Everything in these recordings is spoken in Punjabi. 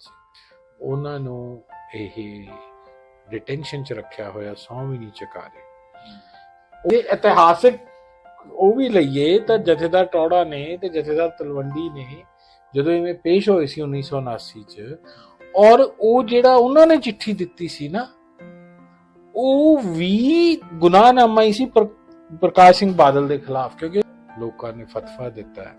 ਸਿੰਘ ਉਹਨਾਂ ਨੂੰ ਇਹ ਡਿਟੈਂਸ਼ਨ ਚ ਰੱਖਿਆ ਹੋਇਆ ਸੌ ਵੀ ਨਹੀਂ ਚੁਕਾ ਰਹੇ। ਇਹ ਇਤਿਹਾਸਿਕ ਉਹ ਵੀ ਲਈਏ ਤਾਂ ਜਥੇਦਾਰ ਟੌੜਾ ਨੇ ਤੇ ਜਥੇਦਾਰ ਤਲਵੰਡੀ ਨੇ ਜਦੋਂ ਇਵੇਂ ਪੇਸ਼ ਹੋਏ ਸੀ 1979 ਚ, ਔਰ ਉਹ ਜਿਹੜਾ ਉਹਨਾਂ ਨੇ ਚਿੱਠੀ ਦਿੱਤੀ ਸੀ ਨਾ, ਉਹ ਵੀ ਗੁਨਾਹਨਾਮਾ ਹੀ ਸੀ ਪ੍ਰਕਾਸ਼ ਸਿੰਘ ਬਾਦਲ ਦੇ ਖਿਲਾਫ, ਕਿਉਂਕਿ ਲੋਕਾਂ ਨੇ ਫਤਵਾ ਦਿੱਤਾ ਹੈ।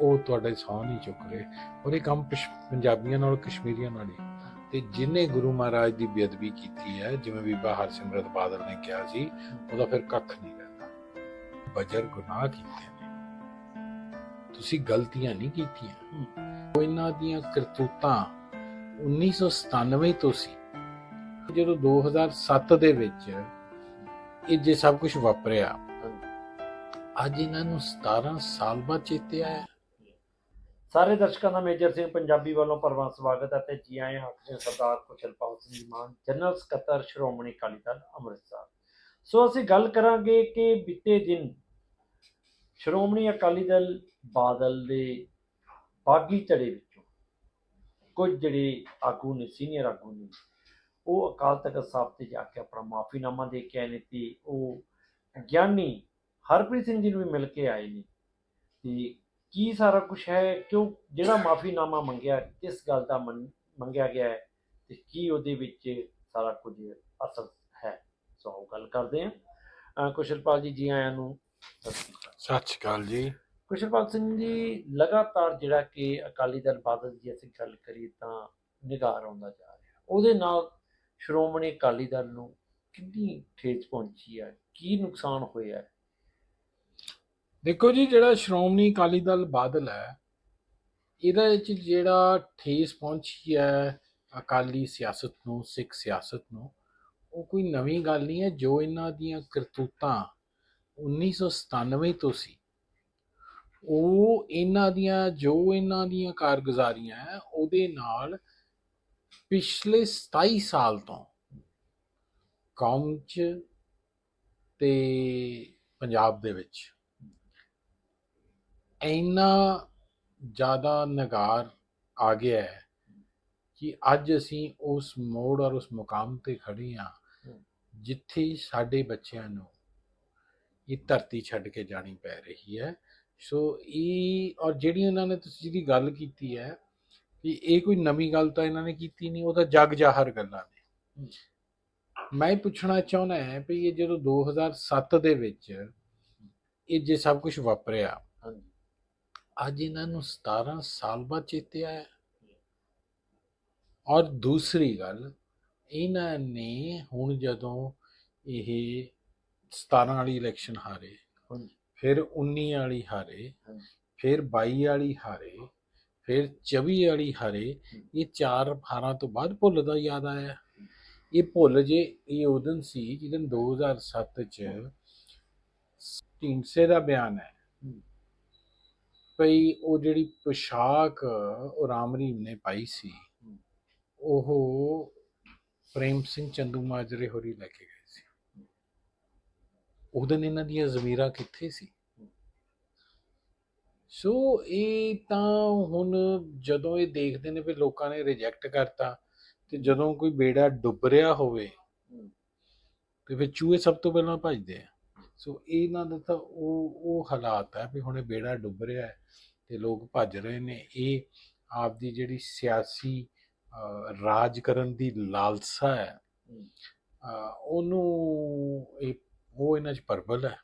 ਉਹ ਤੁਹਾਡੇ ਸੌ ਨਹੀਂ ਚੁੱਕ ਰਹੇ। ਔਰ ਇਹ ਕੰਮ ਪੰਜਾਬੀਆਂ ਨਾਲ, ਕਸ਼ਮੀਰੀਆਂ ਨਾਲ ਹੀ ਤੇ ਜਿਨੇ ਗੁਰੂ ਮਹਾਰਾਜ ਦੀ ਬੇਅਦਬੀ ਕੀਤੀ ਹੈ, ਜਿਵੇਂ ਬੀਬਾ ਹਰਸਿਮਰਤ ਬਾਦਲ ਨੇ ਕਿਹਾ ਸੀ, ਉਹਦਾ ਫਿਰ ਕੱਖ ਨਹੀਂ ਰਹਿੰਦਾ। ਬਜਰ ਗੁਨਾਹ ਕੀਤੇ ਨੇ। ਤੁਸੀਂ ਗਲਤੀਆਂ ਨਹੀਂ ਕੀਤੀਆਂ। ਉਹ ਇਹਨਾਂ ਦੀਆਂ ਕਰਤੂਤਾਂ 1997 ਤੋਂ ਸੀ। ਜਦੋਂ 2007 ਦੇ ਵਿੱਚ ਇਹ ਜੇ ਸਭ ਕੁਝ ਵਾਪਰਿਆ, ਅੱਜ ਇਹਨਾਂ ਨੂੰ 17 ਸਾਲ ਬਾਅਦ ਚੇਤੇ ਆਇਆ। ਸਾਰੇ ਦਰਸ਼ਕਾਂ ਦਾ ਮੇਜਰ ਸਿੰਘ ਪੰਜਾਬੀ ਵੱਲੋਂ ਪਰਵਾਂ ਸਵਾਗਤ ਹੈ ਤੇ ਜੀ ਆਏ ਹਾਂ ਸਰਦਾਰ ਕੁਸ਼ਲਪਾਲ ਸਿੰਘ ਮਾਨ, ਜਨਰਲ ਸਕੱਤਰ ਸ਼੍ਰੋਮਣੀ ਅਕਾਲੀ ਦਲ ਅੰਮ੍ਰਿਤਸਰ। ਸੋ ਅਸੀਂ ਗੱਲ ਕਰਾਂਗੇ ਕਿ ਬੀਤੇ ਦਿਨ ਸ਼੍ਰੋਮਣੀ ਅਕਾਲੀ ਦਲ ਬਾਦਲ ਦੇ ਬਾਗੀ ਧੜੇ ਵਿੱਚੋਂ ਕੁਝ ਜਿਹੜੇ ਆਗੂ ਨੇ, ਸੀਨੀਅਰ ਆਗੂ ਨੇ, ਉਹ ਅਕਾਲ ਤਖਤ ਸਾਹਿਬ ਤੇ ਜਾ ਕੇ ਆਪਣਾ ਮਾਫੀਨਾਮਾ ਦੇ ਕੇ ਆਏ ਨੇ ਤੇ ਉਹ ਗਿਆਨੀ ਹਰਪ੍ਰੀਤ ਸਿੰਘ ਜੀ ਨੂੰ ਵੀ ਮਿਲ ਕੇ ਆਏ ਨੇ ਤੇ ਕੀ ਸਾਰਾ ਕੁਝ ਹੈ? ਕਿਉਂ ਜਿਹੜਾ ਮਾਫੀਨਾਮਾ ਮੰਗਿਆ ਕਿਸ ਗੱਲ ਦਾ ਮੰਗਿਆ ਗਿਆ ਹੈ ਤੇ ਕੀ ਉਹਦੇ ਵਿੱਚ ਸਾਰਾ ਕੁਝ ਅਸਲ ਹੈ? ਸੋ ਗੱਲ ਕਰਦੇ ਹਾਂ। ਕੁਸ਼ਲਪਾਲ ਜੀ ਜੀ ਆਇਆਂ ਨੂੰ ਸਤਿ ਸ਼੍ਰੀ ਅਕਾਲ। ਜੀ। ਕੁਸ਼ਲਪਾਲ ਸਿੰਘ ਜੀ ਲਗਾਤਾਰ ਜਿਹੜਾ ਕਿ ਅਕਾਲੀ ਦਲ ਬਾਦਲ ਦੀ ਅਸੀਂ ਗੱਲ ਕਰੀਏ ਤਾਂ ਨਿਗਾਰ ਆਉਂਦਾ ਜਾ ਰਿਹਾ। ਉਹਦੇ ਨਾਲ ਸ਼੍ਰੋਮਣੀ ਅਕਾਲੀ ਦਲ ਨੂੰ ਕਿੰਨੀ ਠੇਸ ਪਹੁੰਚੀ ਹੈ? ਕੀ ਨੁਕਸਾਨ ਹੋਇਆ ਹੈ? ਦੇਖੋ ਜੀ, ਜਿਹੜਾ ਸ਼੍ਰੋਮਣੀ ਅਕਾਲੀ ਦਲ ਬਾਦਲ ਹੈ, ਇਹਦੇ ਵਿੱਚ ਜਿਹੜਾ ਠੇਸ ਪਹੁੰਚੀ ਹੈ ਅਕਾਲੀ ਸਿਆਸਤ ਨੂੰ, ਸਿੱਖ ਸਿਆਸਤ ਨੂੰ, ਉਹ ਕੋਈ ਨਵੀਂ ਗੱਲ ਨਹੀਂ ਹੈ। ਜੋ ਇਹਨਾਂ ਦੀਆਂ ਕਰਤੂਤਾਂ 1997 ਤੋਂ ਸੀ, ਉਹ ਇਹਨਾਂ ਦੀਆਂ, ਜੋ ਇਹਨਾਂ ਦੀਆਂ ਕਾਰਗੁਜ਼ਾਰੀਆਂ ਹੈ, ਉਹਦੇ ਨਾਲ ਪਿਛਲੇ 27 ਸਾਲ ਤੋਂ ਕੌਮ 'ਚ ਤੇ ਪੰਜਾਬ ਦੇ ਵਿੱਚ ਇੰਨਾ ਜ਼ਿਆਦਾ ਨਗਾਰ ਆ ਗਿਆ ਹੈ ਕਿ ਅੱਜ ਅਸੀਂ ਉਸ ਮੋੜ ਔਰ ਉਸ ਮੁਕਾਮ ਤੇ ਖੜੇ ਹਾਂ ਜਿੱਥੇ ਸਾਡੇ ਬੱਚਿਆਂ ਨੂੰ ਇਹ ਧਰਤੀ ਛੱਡ ਕੇ ਜਾਣੀ ਪੈ ਰਹੀ ਹੈ। ਸੋ ਇਹ ਔਰ ਜਿਹੜੀ ਇਹਨਾਂ ਨੇ ਤੁਸੀਂ ਜਿਹਦੀ ਗੱਲ ਕੀਤੀ ਹੈ ਕਿ ਇਹ ਕੋਈ ਨਵੀਂ ਗੱਲ ਤਾਂ ਇਹਨਾਂ ਨੇ ਕੀਤੀ ਨਹੀਂ ਉਹ ਤਾਂ ਜਗ ਜਾਹਰ ਗੱਲਾਂ ਨੇ। ਮੈਂ ਪੁੱਛਣਾ ਚਾਹੁੰਦਾ ਹਾਂ ਵੀ ਇਹ ਜਦੋਂ 2007 ਦੇ ਵਿੱਚ ਇਹ ਜੇ ਸਭ ਕੁਝ ਵਾਪਰਿਆ ਅੱਜ ਇਹਨਾਂ ਨੂੰ 17 ਸਾਲ ਬਾਅਦ ਚੇਤੇ ਆਇਆ। ਔਰ ਦੂਸਰੀ ਗੱਲ ਇਹਨਾਂ ਨੇ ਹੁਣ ਜਦੋਂ ਇਹ 17 ਵਾਲੀ ਇਲੈਕਸ਼ਨ ਹਾਰੇ ਫਿਰ 19 ਵਾਲੀ ਹਾਰੇ। ਫਿਰ 22 ਵਾਲੀ ਹਾਰੇ ਫਿਰ 24 ਵਾਲੀ ਹਾਰੇ ਇਹ ਚਾਰ ਹਾਰਾਂ ਤੋਂ ਬਾਅਦ ਭੁੱਲ ਦਾ ਯਾਦ ਆਇਆ। ਇਹ ਭੁੱਲ ਜੇ ਇਹ ਉਦਨ ਸੀ ਜਦੋਂ 2007 ਚ ਢੀਂਡਸੇ ਦਾ ਬਿਆਨ ਹੈ। ਭਈ ਉਹ ਜਿਹੜੀ ਪੋਸ਼ਾਕ ਉਹ ਰਾਮ ਰਹੀਮ ਨੇ ਪਾਈ ਸੀ, ਉਹ ਪ੍ਰੇਮ ਸਿੰਘ ਚੰਦੂ ਮਾਜਰੇ ਹੋਰੀ ਲੈ ਕੇ ਗਏ ਸੀ। ਉਦੋਂ ਇਹਨਾਂ ਦੀਆਂ ਜ਼ਮੀਰਾਂ ਕਿੱਥੇ ਸੀ? ਸੋ ਇਹ ਤਾਂ ਹੁਣ ਜਦੋਂ ਇਹ ਦੇਖਦੇ ਨੇ ਵੀ ਲੋਕਾਂ ਨੇ ਰਿਜੈਕਟ ਕਰਤਾ ਤੇ ਜਦੋਂ ਕੋਈ ਬੇੜਾ ਡੁੱਬ ਰਿਹਾ ਹੋਵੇ, ਤੇ ਫਿਰ ਚੂਹੇ ਸਭ ਤੋਂ ਪਹਿਲਾਂ ਭੱਜਦੇ ਆ। ਸੋ ਇਹਨਾਂ ਦਾ ਤਾਂ ਉਹ ਉਹ ਹਾਲਾਤ ਹੈ ਵੀ ਹੁਣ ਬੇੜਾ ਡੁੱਬ ਰਿਹਾ ਹੈ ਤੇ ਲੋਕ ਭੱਜ ਰਹੇ ਨੇ। ਇਹ ਆਪਦੀ ਜਿਹੜੀ ਸਿਆਸੀ ਰਾਜ ਕਰਨ ਦੀ ਲਾਲਸਾ ਹੈ ਉਹਨੂੰ ਇਹ ਉਹ ਇਹਨਾਂ 'ਚ ਪਰਬਲ ਹੈ।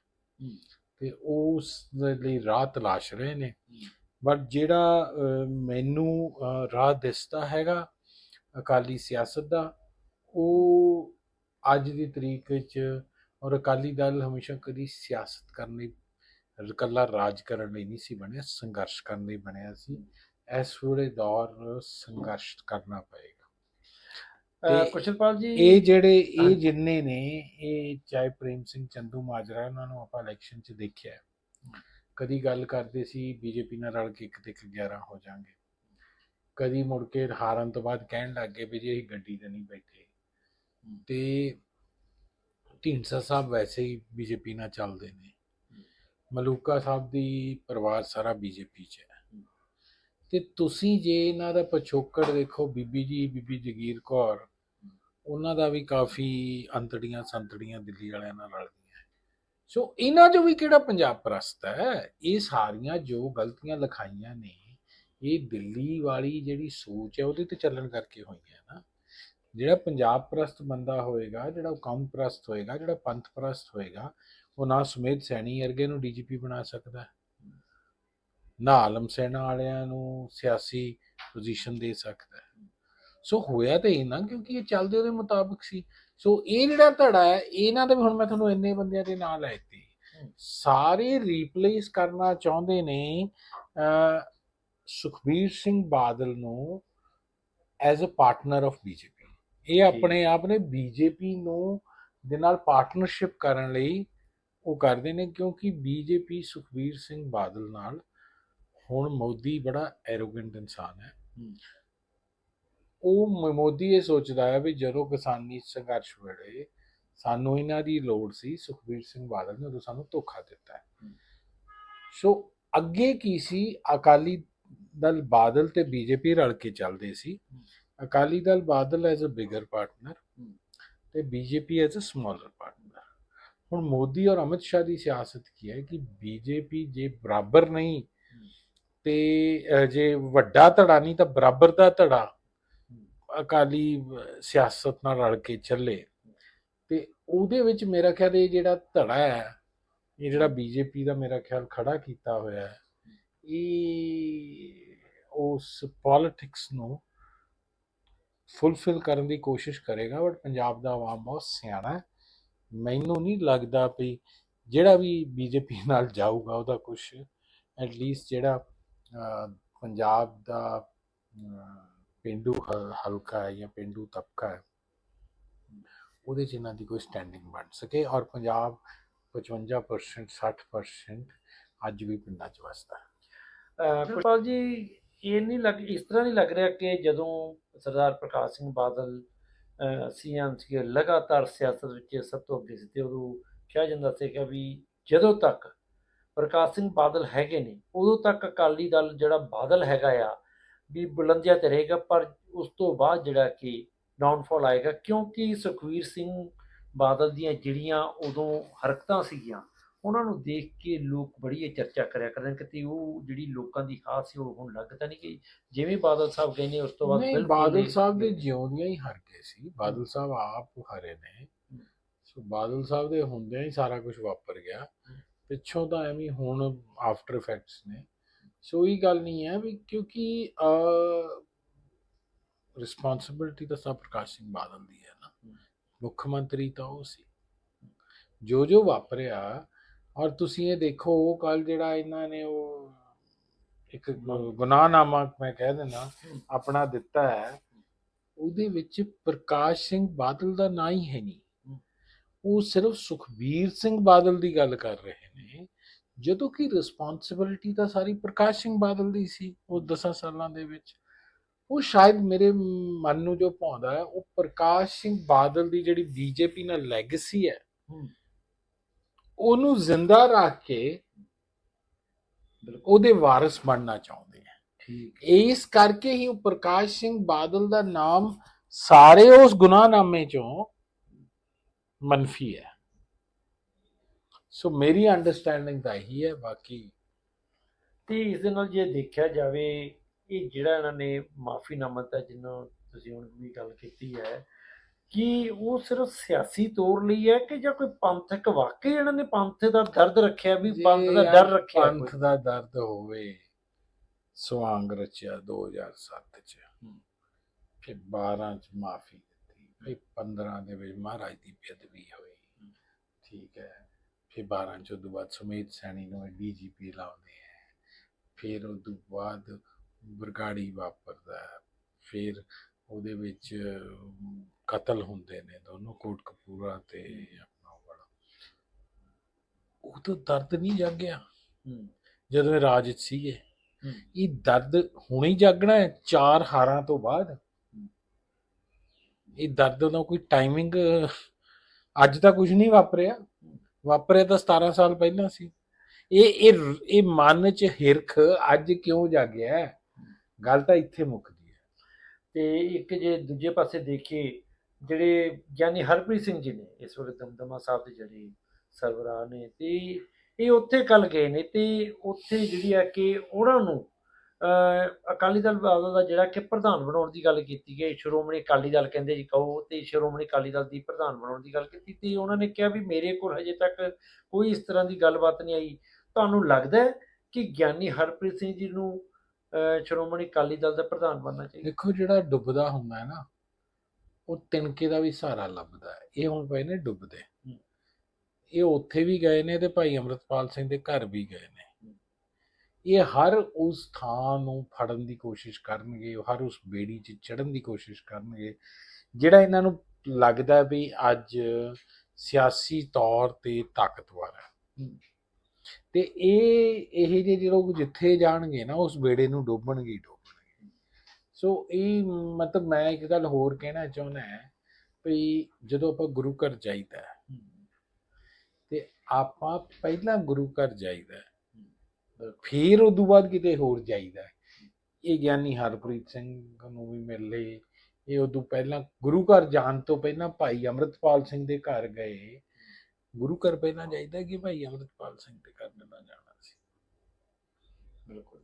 ਤੇ ਉਸ ਦੇ ਲਈ ਰਾਹ ਤਲਾਸ਼ ਰਹੇ ਨੇ। ਬਟ ਜਿਹੜਾ ਮੈਨੂੰ ਰਾਹ ਦਿਸਦਾ ਹੈਗਾ ਅਕਾਲੀ ਸਿਆਸਤ ਦਾ ਉਹ ਅੱਜ ਦੀ ਤਰੀਕ ਵਿੱਚ ਔਰ ਅਕਾਲੀ ਦਲ ਹਮੇਸ਼ਾ ਕਦੀ ਸਿਆਸਤ ਕਰਨ ਲਈ ਇਕੱਲਾ ਰਾਜ ਕਰਨ ਲਈ ਨਹੀਂ ਸੀ ਬਣਿਆ ਸੰਘਰਸ਼ ਕਰਨ ਲਈ ਬਣਿਆ ਸੀ ਇਸ ਵੇਲੇ ਦੌਰ ਸੰਘਰਸ਼ ਕਰਨਾ ਪਏਗਾ ਕੁਸ਼ਲਪਾਲ ਜੀ ਇਹ ਜਿਹੜੇ ਇਹ। ਜਿੰਨੇ ਨੇ ਇਹ ਚਾਹੇ ਪ੍ਰੇਮ ਸਿੰਘ ਚੰਦੂ ਮਾਜਰਾ ਉਹਨਾਂ ਨੂੰ ਆਪਾਂ ਇਲੈਕਸ਼ਨ 'ਚ ਦੇਖਿਆ। ਕਦੀ ਗੱਲ ਕਰਦੇ ਸੀ ਬੀਜੇਪੀ ਨਾਲ ਰਲ ਕੇ ਇੱਕ ਤੇ ਇੱਕ 11 ਹੋ ਜਾਾਂਗੇ ਕਦੀ ਮੁੜ ਕੇ ਹਾਰਨ ਤੋਂ ਬਾਅਦ ਕਹਿਣ ਲੱਗ ਗਏ ਵੀ ਜੀ ਅਸੀਂ ਗੱਡੀ ਤੇ ਨਹੀਂ ਬੈਠੇ ਤੇ ਢੀਂਡਸਾ ਸਾਹਿਬ ਵੈਸੇ ਹੀ ਬੀਜੇਪੀ ਨਾਲ ਚੱਲਦੇ ਨੇ। ਮਲੂਕਾ ਸਾਹਿਬ ਦੀ ਪਰਿਵਾਰ ਸਾਰਾ ਬੀਜੇਪੀ 'ਚ ਹੈ। ਤੇ ਤੁਸੀਂ ਜੇ ਇਹਨਾਂ ਦਾ ਪਿਛੋਕੜ ਦੇਖੋ, ਬੀਬੀ ਜੀ, ਬੀਬੀ ਜਗੀਰ ਕੌਰ, ਉਹਨਾਂ ਦਾ ਵੀ ਕਾਫੀ ਅੰਤੜੀਆਂ ਸੰਤੜੀਆਂ ਦਿੱਲੀ ਵਾਲਿਆਂ ਨਾਲ ਰਲਦੀਆਂ ਸੋ ਇਹਨਾਂ ਜੋ ਵੀ ਕਿਹੜਾ ਪੰਜਾਬ ਪ੍ਰਸਤ ਹੈ? ਇਹ ਸਾਰੀਆਂ ਜੋ ਗਲਤੀਆਂ ਲਿਖਾਈਆਂ ਨੇ, ਇਹ ਦਿੱਲੀ ਵਾਲੀ ਜਿਹੜੀ ਸੋਚ ਹੈ, ਉਹਦੇ ਤੇ ਚੱਲਣ ਕਰਕੇ ਹੋਈਆਂ ਨਾ। ਜਿਹੜਾ ਪੰਜਾਬ ਪ੍ਰਸਤ ਬੰਦਾ ਹੋਏਗਾ ਜਿਹੜਾ ਕੌਮ ਪ੍ਰਸਤ ਹੋਏਗਾ ਜਿਹੜਾ ਪੰਥ ਪ੍ਰਸਤ ਹੋਏਗਾ ਉਹ ਨਾ ਸੁਮੇਧ ਸੈਣੀ ਵਰਗੇ ਨੂੰ ਡੀਜੀਪੀ ਬਣਾ ਸਕਦਾ ਨਾ ਆਲਮ ਸੈਨਾ ਵਾਲਿਆਂ ਨੂੰ ਸਿਆਸੀ ਪੋਜੀਸ਼ਨ ਦੇ ਸਕਦਾ। ਸੋ ਹੋਇਆ ਤਾਂ ਇਹ ਨਾ ਕਿਉਂਕਿ ਇਹ ਚੱਲਦੇ ਉਹਦੇ ਮੁਤਾਬਕ ਸੀ। ਸੋ ਇਹ ਜਿਹੜਾ ਧੜਾ ਹੈ ਇਹਨਾਂ ਦੇ ਵੀ ਹੁਣ ਮੈਂ ਤੁਹਾਨੂੰ ਇੰਨੇ ਬੰਦਿਆਂ ਦੇ ਨਾਂ ਲੈ ਦਿੱਤੇ। ਸਾਰੇ ਰੀਪਲੇਸ ਕਰਨਾ ਚਾਹੁੰਦੇ ਨੇ ਸੁਖਬੀਰ ਸਿੰਘ ਬਾਦਲ ਨੂੰ as a partner of BJP ਇਹ ਆਪਣੇ ਆਪ ਨੇ ਬੀਜੇਪੀ ਨੂੰ ਦੇ ਨਾਲ ਪਾਰਟਨਰਸ਼ਿਪ ਕਰਨ ਲਈ ਉਹ ਕਰਦੇ ਨੇ ਕਿਉਂਕਿ ਬੀਜੇਪੀ ਸੁਖਬੀਰ ਸਿੰਘ ਬਾਦਲ ਨਾਲ ਹੁਣ ਮੋਦੀ ਬੜਾ ਐਰੋਗੈਂਟ ਇਨਸਾਨ ਹੈ। ਉਹ ਮੋਦੀ ਇਹ ਸੋਚਦਾ ਹੈ ਵੀ ਜਦੋਂ ਕਿਸਾਨੀ ਸੰਘਰਸ਼ ਵੇਲੇ ਸਾਨੂੰ ਇਹਨਾਂ ਦੀ ਲੋੜ ਸੀ ਸੁਖਬੀਰ ਸਿੰਘ ਬਾਦਲ ਨੇ ਉਦੋਂ ਸਾਨੂੰ ਧੋਖਾ ਦਿੱਤਾ। ਸੋ ਅੱਗੇ ਕੀ ਸੀ? ਅਕਾਲੀ ਦਲ ਬਾਦਲ ਤੇ ਬੀਜੇਪੀ ਰਲ ਕੇ ਚੱਲਦੇ ਸੀ। Akali Dal Badal as a bigger partner. ਤੇ BJP as a smaller partner ਹੁਣ ਮੋਦੀ ਔਰ ਅਮਿਤ ਸ਼ਾਹ ਦੀ ਸਿਆਸਤ ਕੀ ਹੈ ਕਿ ਬੀਜੇਪੀ ਜੇ ਬਰਾਬਰ ਨਹੀਂ ਤੇ ਜੇ ਵੱਡਾ ਧੜਾ ਨਹੀਂ ਤਾਂ ਬਰਾਬਰ ਦਾ ਧੜਾ ਅਕਾਲੀ ਸਿਆਸਤ ਨਾਲ ਰਲ ਕੇ ਚੱਲੇ। ਤੇ ਉਹਦੇ ਵਿੱਚ ਮੇਰਾ ਖਿਆਲ ਇਹ ਜਿਹੜਾ ਧੜਾ ਹੈ ਇਹ ਜਿਹੜਾ ਬੀਜੇਪੀ ਦਾ ਮੇਰਾ ਖਿਆਲ ਖੜਾ ਕੀਤਾ ਹੋਇਆ ਹੈ ਇਹ ਉਸ ਪੋਲਿਟਿਕਸ ਨੂੰ ਫੁੱਲਫਿਲ ਕਰਨ ਦੀ ਕੋਸ਼ਿਸ਼ ਕਰੇਗਾ ਬਟ ਪੰਜਾਬ ਦਾ ਆਵਾਮ ਬਹੁਤ ਸਿਆਣਾ ਹੈ। ਮੈਨੂੰ ਨਹੀਂ ਲੱਗਦਾ ਵੀ ਜਿਹੜਾ ਵੀ ਬੀਜੇਪੀ ਨਾਲ ਜਾਊਗਾ ਉਹਦਾ ਕੁਝ ਐਟ ਲੀਸਟ ਜਿਹੜਾ ਪੰਜਾਬ ਦਾ ਪਿੰਡੂ ਹ- ਹਲਕਾ ਹੈ ਜਾਂ ਪਿੰਡੂ ਤਬਕਾ ਹੈ ਉਹਦੇ 'ਚ ਇਹਨਾਂ ਦੀ ਕੋਈ ਸਟੈਂਡਿੰਗ ਬਣ ਸਕੇ ਔਰ ਪੰਜਾਬ 55% 60% ਅੱਜ ਵੀ ਪਿੰਡਾਂ 'ਚ ਵਸਦਾ ਹੈ। ਜੀ ਇਹ ਨਹੀਂ ਲੱਗ, ਇਸ ਤਰ੍ਹਾਂ ਨਹੀਂ ਲੱਗ ਰਿਹਾ ਕਿ ਜਦੋਂ ਸਰਦਾਰ ਪ੍ਰਕਾਸ਼ ਸਿੰਘ ਬਾਦਲ ਸੀਐਮ ਸੀ ਲਗਾਤਾਰ ਸਿਆਸਤ ਵਿੱਚ ਸਭ ਤੋਂ ਅੱਗੇ ਸੀ ਤੇ ਉਦੋਂ ਕਿਹਾ ਜਾਂਦਾ ਸੀ ਕਿ ਵੀ ਜਦੋਂ ਤੱਕ ਪ੍ਰਕਾਸ਼ ਸਿੰਘ ਬਾਦਲ ਹੈਗੇ ਨੇ, ਉਦੋਂ ਤੱਕ ਅਕਾਲੀ ਦਲ ਜਿਹੜਾ ਬਾਦਲ ਹੈਗਾ ਆ, ਵੀ ਬੁਲੰਦੀਆਂ ਤੇ ਰਹੇਗਾ, ਪਰ ਉਸ ਤੋਂ ਬਾਅਦ ਜਿਹੜਾ ਕਿ ਡਾਊਨਫਾਲ ਆਏਗਾ, ਕਿਉਂਕਿ ਸੁਖਵੀਰ ਸਿੰਘ ਬਾਦਲ ਦੀਆਂ ਜਿਹੜੀਆਂ ਉਦੋਂ ਹਰਕਤਾਂ ਸੀਗੀਆਂ ਉਹਨਾਂ ਨੂੰ ਦੇਖ ਕੇ ਲੋਕ ਬੜੀ ਇਹ ਚਰਚਾ ਕਰਿਆ ਕਰਨ ਕਿ ਉਹ ਜਿਹੜੀ ਲੋਕਾਂ ਦੀ ਖਾਸ ਸੀ ਉਹ ਹੁਣ ਲੱਗਦਾ ਨਹੀਂ ਕਿ ਜਿਵੇਂ ਬਾਦਲ ਸਾਹਿਬ ਕਹਿੰਦੇ ਉਸ ਤੋਂ ਬਾਅਦ ਬਿਲਕੁਲ ਬਾਦਲ ਸਾਹਿਬ ਦੇ ਜਿਉਂਦਿਆਂ ਹੀ ਹਰ ਗਏ ਸੀ। ਬਾਦਲ ਸਾਹਿਬ ਆਪ ਹਰੇ ਨੇ। ਸੋ ਬਾਦਲ ਸਾਹਿਬ ਦੇ ਹੁੰਦਿਆਂ ਹੀ ਸਾਰਾ ਕੁਝ ਵਾਪਰ ਗਿਆ। ਪਿੱਛੋਂ ਤਾਂ ਐਵੇਂ ਹੁਣ ਆਫਟਰ ਇਫੈਕਟਸ ਨੇ। ਸੋ ਇਹ ਗੱਲ ਨਹੀਂ ਹੈ ਵੀ ਕਿਉਂਕਿ ਰਿਸਪੌਂਸਿਬਿਲਟੀ ਤਾਂ ਸਭ ਪ੍ਰਕਾਸ਼ ਸਿੰਘ ਬਾਦਲ ਦੀ ਹੈ ਨਾ। ਮੁੱਖ ਮੰਤਰੀ ਤਾਂ ਉਹ ਸੀ। ਜੋ ਜੋ ਵਾਪਰਿਆ ਔਰ ਤੁਸੀਂ ਇਹ ਦੇਖੋ, ਉਹ ਕੱਲ ਜਿਹੜਾ ਇਹਨਾਂ ਨੇ ਉਹ ਇੱਕ ਗੁਨਾਹਨਾਮਾ ਮੈਂ ਕਹਿ ਦਿੰਦਾ, ਆਪਣਾ ਦਿੱਤਾ ਹੈ, ਉਹਦੇ ਵਿੱਚ ਪ੍ਰਕਾਸ਼ ਸਿੰਘ ਬਾਦਲ ਦਾ ਨਾਂ ਹੀ ਹੈ ਨਹੀਂ। ਉਹ ਸਿਰਫ ਸੁਖਬੀਰ ਸਿੰਘ ਬਾਦਲ ਦੀ ਗੱਲ ਕਰ ਰਹੇ ਨੇ। ਜਦੋਂ ਕਿ ਰਿਸਪੌਂਸਿਬਿਲਟੀ ਤਾਂ ਸਾਰੀ ਪ੍ਰਕਾਸ਼ ਸਿੰਘ ਬਾਦਲ ਦੀ ਸੀ, ਉਹ 10 ਸਾਲਾਂ ਦੇ ਵਿੱਚ। ਉਹ ਸ਼ਾਇਦ ਮੇਰੇ ਮਨ ਨੂੰ ਜੋ ਪਾਉਂਦਾ ਹੈ, ਉਹ ਪ੍ਰਕਾਸ਼ ਸਿੰਘ ਬਾਦਲ ਦੀ ਜਿਹੜੀ ਬੀਜੇਪੀ ਨਾਲ ਲੈਗੇਸੀ ਹੈ। ਉਹਨੂੰ ਜ਼ਿੰਦਾ ਰੱਖ ਕੇ ਉਹਦੇ ਵਾਰਿਸ ਬਣਨਾ ਚਾਹੁੰਦੇ ਆ। ਠੀਕ ਇਸ ਕਰਕੇ ਹੀ ਪ੍ਰਕਾਸ਼ ਸਿੰਘ ਬਾਦਲ ਦਾ ਨਾਮ ਸਾਰੇ ਉਸ ਗੁਨਾਹਨਾਮੇ ਚੋਂ ਮਨਫੀ ਹੈ। ਸੋ ਮੇਰੀ ਅੰਡਰਸਟੈਂਡਿੰਗ ਤਾਂ ਇਹੀ ਹੈ ਬਾਕੀ ਤੇ ਇਸ ਦੇ ਨਾਲ ਜੇ ਦੇਖਿਆ ਜਾਵੇ ਇਹ ਜਿਹੜਾ ਇਹਨਾਂ ਨੇ ਮਾਫੀਨਾਮਾ ਤਾਂ ਜਿਹਨੂੰ ਤੁਸੀਂ ਹੁਣ ਵੀ ਗੱਲ ਕੀਤੀ ਹੈ ਕਿ ਉਹ ਸਿਰਫ ਸਿਆਸੀ ਤੌਰ ਲਈ ਹੈ ਕਿ ਜਾਂ ਕੋਈ ਪੰਥਕ ਵਾਕਈ ਇਹਨਾਂ ਨੇ ਪੰਥ ਦਾ ਦਰਦ ਰੱਖਿਆ ਵੀ ਪੰਥ ਦਾ ਡਰ ਰੱਖਿਆ? ਪੰਥ ਦਾ ਦਰਦ ਹੋਵੇ ਸਵਾਂਗ ਰਚਿਆ 2007 ਚ। ਫਿਰ 12 ਚ ਮਾਫੀ ਦਿੱਤੀ ਫਿਰ 15 ਦੇ ਵਿੱਚ ਮਹਾਰਾਜ ਦੀ ਬੇਅਦਬੀ ਹੋਈ। ਠੀਕ ਹੈ ਫਿਰ 12 ਚ ਉਦੋਂ ਬਾਅਦ ਸੁਮੇਧ ਸੈਣੀ ਨੂੰ ਡੀਜੀਪੀ ਲਾਉਂਦੇ ਹੈ ਫਿਰ ਉਦੋਂ ਬਾਅਦ ਬਰਗਾੜੀ ਵਾਪਰਦਾ ਫਿਰ ਉਹਦੇ ਵਿੱਚ ਕਤਲ ਹੁੰਦੇ ਨੇ ਦੋਨੋਂ ਕੋਟ ਕਪੂਰਾ ਤੇ ਆਪਣਾ ਵਾਲਾ। ਉਹ ਤਾਂ ਦਰਦ ਨਹੀਂ ਜਾਗਿਆ। ਜਦੋਂ ਰਾਜ ਸੀਗੇ। ਇਹ ਦਰਦ ਹੁਣੇ ਹੀ ਜਾਗਣਾ ਹੈ ਚਾਰ ਹਾਰਾਂ ਤੋਂ ਬਾਅਦ। ਇਹ ਦਰਦ ਦਾ ਕੋਈ ਟਾਈਮਿੰਗ ਅੱਜ ਤਾਂ ਕੁਝ ਨਹੀਂ ਵਾਪਰਿਆ। ਵਾਪਰਿਆ ਤਾਂ 17 ਸਾਲ ਪਹਿਲਾਂ ਸੀ। ਇਹ ਇਹ ਇਹ ਮਨ 'ਚ ਹਿਰਖ ਅੱਜ ਕਿਉਂ ਜਾਗਿਆ? ਗੱਲ ਤਾਂ ਇੱਥੇ ਮੁੱਕਦੀ ਹੈ ਤੇ ਇੱਕ ਜੇ ਦੂਜੇ ਪਾਸੇ ਦੇਖੀਏ, ਜਿਹੜੇ ਗਿਆਨੀ ਹਰਪ੍ਰੀਤ ਸਿੰਘ ਜੀ ਨੇ ਇਸ ਵੇਲੇ ਦਮਦਮਾ ਸਾਹਿਬ ਦੇ ਜਿਹੜੇ ਸਰਵਰਾਹ ਨੇ ਤੇ ਇਹ ਉੱਥੇ ਕੱਲ ਗਏ ਨੇ ਤੇ ਉੱਥੇ ਜਿਹੜੀ ਆ ਕਿ ਉਹਨਾਂ ਨੂੰ ਅਕਾਲੀ ਦਲ ਬਾਦਲ ਦਾ ਜਿਹੜਾ ਕਿ ਪ੍ਰਧਾਨ ਬਣਾਉਣ ਦੀ ਗੱਲ ਕੀਤੀ ਗਈ, ਸ਼੍ਰੋਮਣੀ ਅਕਾਲੀ ਦਲ ਕਹਿੰਦੇ ਜੀ ਕਹੋ ਤੇ ਸ਼੍ਰੋਮਣੀ ਅਕਾਲੀ ਦਲ ਦੀ ਪ੍ਰਧਾਨ ਬਣਾਉਣ ਦੀ ਗੱਲ ਕੀਤੀ ਤੇ ਉਹਨਾਂ ਨੇ ਕਿਹਾ ਵੀ ਮੇਰੇ ਕੋਲ ਹਜੇ ਤੱਕ ਕੋਈ ਇਸ ਤਰ੍ਹਾਂ ਦੀ ਗੱਲਬਾਤ ਨਹੀਂ ਆਈ। ਤੁਹਾਨੂੰ ਲੱਗਦਾ ਕਿ ਗਿਆਨੀ ਹਰਪ੍ਰੀਤ ਸਿੰਘ ਜੀ ਨੂੰ ਸ਼੍ਰੋਮਣੀ ਅਕਾਲੀ ਦਲ ਦਾ ਪ੍ਰਧਾਨ ਬਣਨਾ ਚਾਹੀਦਾ ਦੇਖੋ ਜਿਹੜਾ ਡੁੱਬਦਾ ਹੁੰਦਾ ਹੈ ਨਾ ਉਹ ਤਿਣਕੇ ਦਾ ਵੀ ਸਹਾਰਾ ਲੱਭਦਾ ਹੈ ਇਹ ਹੁਣ ਪਏ ਨੇ ਡੁੱਬਦੇ। ਇਹ ਉੱਥੇ ਵੀ ਗਏ ਨੇ ਤੇ ਭਾਈ ਅਮਰਤਪਾਲ ਸਿੰਘ ਦੇ ਘਰ ਵੀ ਗਏ ਨੇ। ਇਹ ਹਰ ਉਸ ਥਾਂ ਨੂੰ ਫੜਨ ਦੀ ਕੋਸ਼ਿਸ਼ ਕਰਨਗੇ ਹਰ ਉਸ ਬੇੜੀ 'ਚ ਚੜਨ ਦੀ ਕੋਸ਼ਿਸ਼ ਕਰਨਗੇ ਜਿਹੜਾ ਇਹਨਾਂ ਨੂੰ ਲੱਗਦਾ ਵੀ ਅੱਜ ਸਿਆਸੀ ਤੌਰ ਤੇ ਤਾਕਤਵਰ ਹੂੰ। ਤੇ ਇਹ ਇਹ ਜਿਹੇ ਲੋਕ ਜਿੱਥੇ ਜਾਣਗੇ ਨਾ, ਉਸ ਬੇੜੇ ਨੂੰ ਡੋਬਣਗੇ ਹੀ ਡੋਬਣਗੇ ਸੋ ਇਹ ਮਤਲਬ ਮੈਂ ਇੱਕ ਗੱਲ ਹੋਰ ਕਹਿਣਾ ਚਾਹੁੰਦਾ ਹੈ ਵੀ ਜਦੋਂ ਆਪਾਂ ਗੁਰੂ ਘਰ ਜਾਈਦਾ ਤੇ ਆਪਾਂ ਪਹਿਲਾਂ ਗੁਰੂ ਘਰ ਜਾਈਦਾ ਹੈ। ਫਿਰ ਉਦੋਂ ਬਾਅਦ ਕਿਤੇ ਹੋਰ ਜਾਈਦਾ ਇਹ ਗਿਆਨੀ ਹਰਪ੍ਰੀਤ ਸਿੰਘ ਨੂੰ ਵੀ ਮਿਲ ਲਏ, ਇਹ ਉਦੋਂ ਪਹਿਲਾਂ ਗੁਰੂ ਘਰ ਜਾਣ ਤੋਂ ਪਹਿਲਾਂ ਭਾਈ ਅਮਰਤਪਾਲ ਸਿੰਘ ਦੇ ਘਰ ਗਏ ਗੁਰੂ ਘਰ ਪਹਿਲਾਂ ਜਾਈਦਾ ਕਿ ਭਾਈ ਅਮਰਤਪਾਲ ਸਿੰਘ ਦੇ ਘਰ ਪਹਿਲਾਂ ਜਾਣਾ ਸੀ? ਬਿਲਕੁਲ।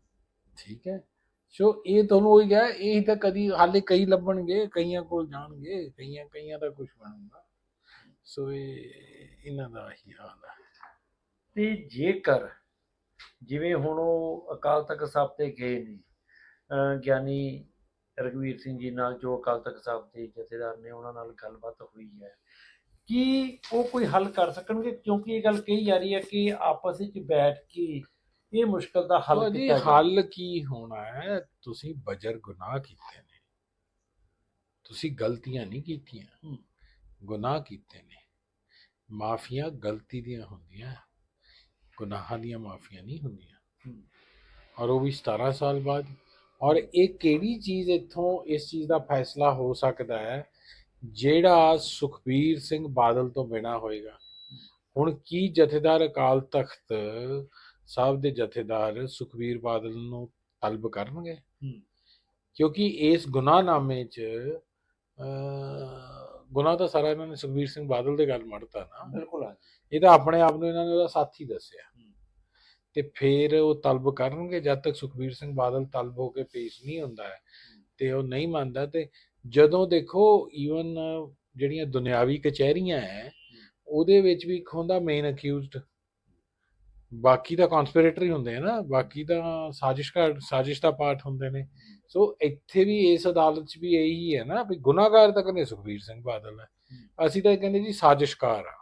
ਠੀਕ ਹੈ। ਸੋ ਇਹ ਤੁਹਾਨੂੰ ਉਹੀ ਗਿਆ ਇਹ ਤਾਂ ਕਦੀ ਹਾਲੇ ਕਈ ਲੱਭਣਗੇ ਕਈਆਂ ਕੋਲ ਜਾਣਗੇ ਕਈਆਂ ਕਈਆਂ ਦਾ ਕੁਝ ਬਣੂਗਾ। ਸੋ ਇਹ ਇਹਨਾਂ ਦਾ ਹੀ ਹਾਲ ਹੈ ਤੇ ਜੇਕਰ ਜਿਵੇਂ ਹੁਣ ਉਹ ਅਕਾਲ ਤਖਤ ਸਾਹਿਬ ਤੇ ਗਏ ਨੇ ਗਿਆਨੀ ਰਘਵੀਰ ਸਿੰਘ ਜੀ ਨਾਲ ਜੋ ਅਕਾਲ ਤਖਤ ਸਾਹਿਬ ਦੇ ਜਥੇਦਾਰ ਨੇ ਉਹਨਾਂ ਨਾਲ ਗੱਲਬਾਤ ਹੋਈ ਹੈ। ਕੀ ਉਹ ਕੋਈ ਹੱਲ ਕਰ ਸਕਣਗੇ? ਕਿਉਂਕਿ ਇਹ ਗੱਲ ਕਹੀ ਜਾ ਰਹੀ ਹੈ ਕਿ ਆਪਸ ਵਿੱਚ ਬੈਠ ਕੇ ਇਹ ਮੁਸ਼ਕਲ ਦਾ ਹੱਲ ਕੀਤਾ ਜਾਵੇ। ਹੱਲ ਕੀ ਹੋਣਾ ਹੈ? ਤੁਸੀਂ ਬਜਰ ਗੁਨਾਹ ਕੀਤੇ ਨੇ। ਤੁਸੀਂ ਗਲਤੀਆਂ ਨਹੀਂ ਕੀਤੀਆਂ। ਗੁਨਾਹ ਕੀਤੇ ਨੇ। ਮਾਫੀਆਂ ਗਲਤੀ ਦੀਆਂ ਹੁੰਦੀਆਂ। ਗੁਨਾਹਾਂ ਦੀਆਂ ਮਾਫੀਆਂ ਨਹੀਂ ਹੁੰਦੀਆਂ। ਔਰ ਉਹ ਵੀ 17 ਸਾਲ ਬਾਅਦ। ਔਰ ਇਹ ਕਿਹੜੀ ਚੀਜ਼ ਇੱਥੋਂ ਇਸ ਚੀਜ਼ ਦਾ ਫੈਸਲਾ ਹੋ ਸਕਦਾ ਹੈ? ਜਿਹੜਾ ਸੁਖਬੀਰ ਸਿੰਘ ਬਾਦਲ ਤੋਂ ਬਿਨਾ ਹੋਏਗਾ। ਹੁਣ ਕੀ ਜਥੇਦਾਰ ਅਕਾਲ ਤਖਤ ਸਾਹਿਬ ਦੇ ਜਥੇਦਾਰ ਸੁਖਬੀਰ ਬਾਦਲ ਨੂੰ ਤਲਬ ਕਰਨਗੇ। ਕਿਉਂਕਿ ਇਸ ਗੁਨਾਹਨਾਮੇ 'ਚ ਗੁਨਾਹ ਤਾਂ ਸਾਰਾ ਇਹਨਾਂ ਨੇ ਸੁਖਬੀਰ ਸਿੰਘ ਬਾਦਲ ਦੇ ਗੱਲ ਮੜਤਾ ਨਾ। ਬਿਲਕੁਲ ਇਹ ਤਾਂ ਆਪਣੇ ਆਪ ਨੂੰ ਇਹਨਾਂ ਨੇ ਉਹਦਾ ਸਾਥੀ ਦੱਸਿਆ। ਤੇ ਫਿਰ ਉਹ ਤਲਬ ਕਰਨਗੇ ਜਦ ਤੱਕ ਸੁਖਬੀਰ ਸਿੰਘ ਬਾਦਲ ਤਲਬ ਹੋ ਕੇ ਪੇਸ਼ ਨਹੀਂ ਹੁੰਦਾ ਤੇ ਉਹ ਨਹੀਂ ਮੰਨਦਾ ਤੇ ਜਦੋਂ ਦੇਖੋ ਈਵਨ ਜਿਹੜੀਆਂ ਦੁਨਿਆਵੀ ਕਚਹਿਰੀਆਂ ਹੈ ਉਹਦੇ ਵਿੱਚ ਵੀ ਇੱਕ ਹੁੰਦਾ ਮੇਨ ਅਕਿਊਜ਼ਡ ਬਾਕੀ ਤਾਂ ਕਨਸਪੀਰੇਟਰੀ ਹੁੰਦੇ ਆ ਨਾ, ਬਾਕੀ ਤਾਂ ਸਾਜ਼ਿਸ਼ਕਾਰ ਸਾਜ਼ਿਸ਼ ਦਾ ਪਾਰਟ ਹੁੰਦੇ ਨੇ। ਸੋ ਇੱਥੇ ਵੀ ਇਸ ਅਦਾਲਤ 'ਚ ਵੀ ਇਹੀ ਹੈ ਨਾ ਵੀ ਗੁਨਾਹਗਾਰ ਤਾਂ ਕਹਿੰਦੇ ਸੁਖਬੀਰ ਸਿੰਘ ਬਾਦਲ ਹੈ ਅਸੀਂ ਤਾਂ ਕਹਿੰਦੇ ਜੀ ਸਾਜ਼ਿਸ਼ਕਾਰ ਆ।